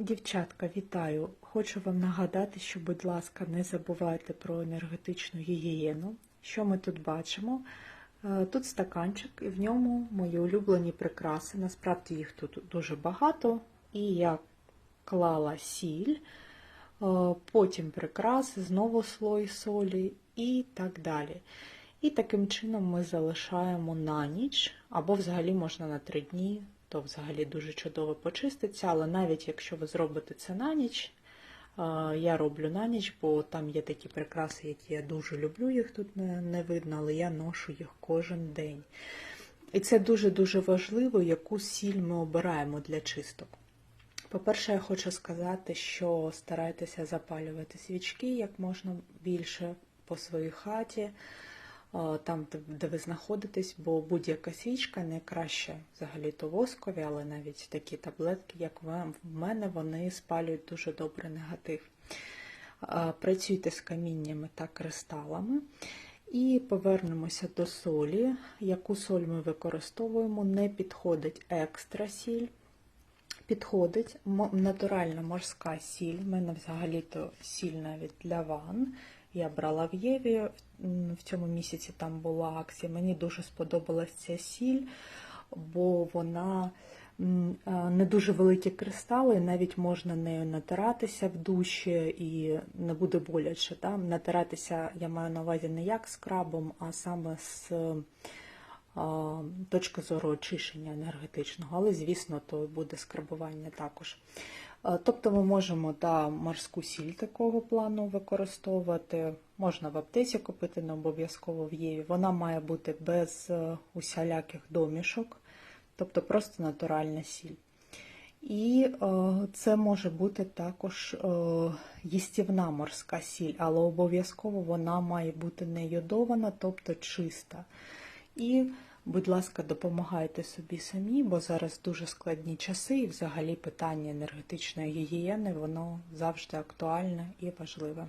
Дівчатка, вітаю! Хочу вам нагадати, що, будь ласка, не забувайте про енергетичну гігієну. Що ми тут бачимо? Е, Тут стаканчик, і в ньому мої улюблені прикраси. Насправді їх тут дуже багато. І я клала сіль, е, потім прикраси, знову слой солі і так далі. І таким чином ми залишаємо на ніч, або взагалі можна на три дні, то взагалі дуже чудово почиститься, але навіть якщо ви зробите це на ніч, я роблю на ніч, бо там є такі прикраси, які я дуже люблю, їх тут не, видно, але я ношу їх кожен день. І це дуже-дуже важливо, яку сіль ми обираємо для чисток. По-перше, я хочу сказати, що старайтеся запалювати свічки як можна більше по своїй хаті, там, де- ви знаходитесь, бо будь-яка свічка найкраще взагалі то воскові, але навіть такі таблетки, як в в мене, вони спалюють дуже добре негатив. Працюйте з каміннями та кристалами. І повернемося до солі. Яку соль ми використовуємо? Не підходить екстра сіль. Підходить натуральна морська сіль. У мене взагалі-то сіль навіть для ванн. Я брала в Єві в цьому місяці там була акція. Мені дуже сподобалась ця сіль, бо вона не дуже великі кристали, навіть можна нею натиратися в душі і не буде боляче. Там натиратися я маю на увазі не як скрабом, а саме з точки зору очищення енергетичного, але, звісно, то буде скрабування також. Тобто ми можемо та морську сіль такого плану використовувати. Можна в аптеці купити, не обов'язково в Єві. Вона має бути без е, усіляких домішок, тобто просто натуральна сіль. І е, це може бути також е, їстівна морська сіль, але обов'язково вона має бути не йодована, тобто чиста. І, будь ласка, допомагайте собі самі, бо зараз дуже складні часи, і взагалі питання енергетичної гігієни воно завжди актуальне і важливе.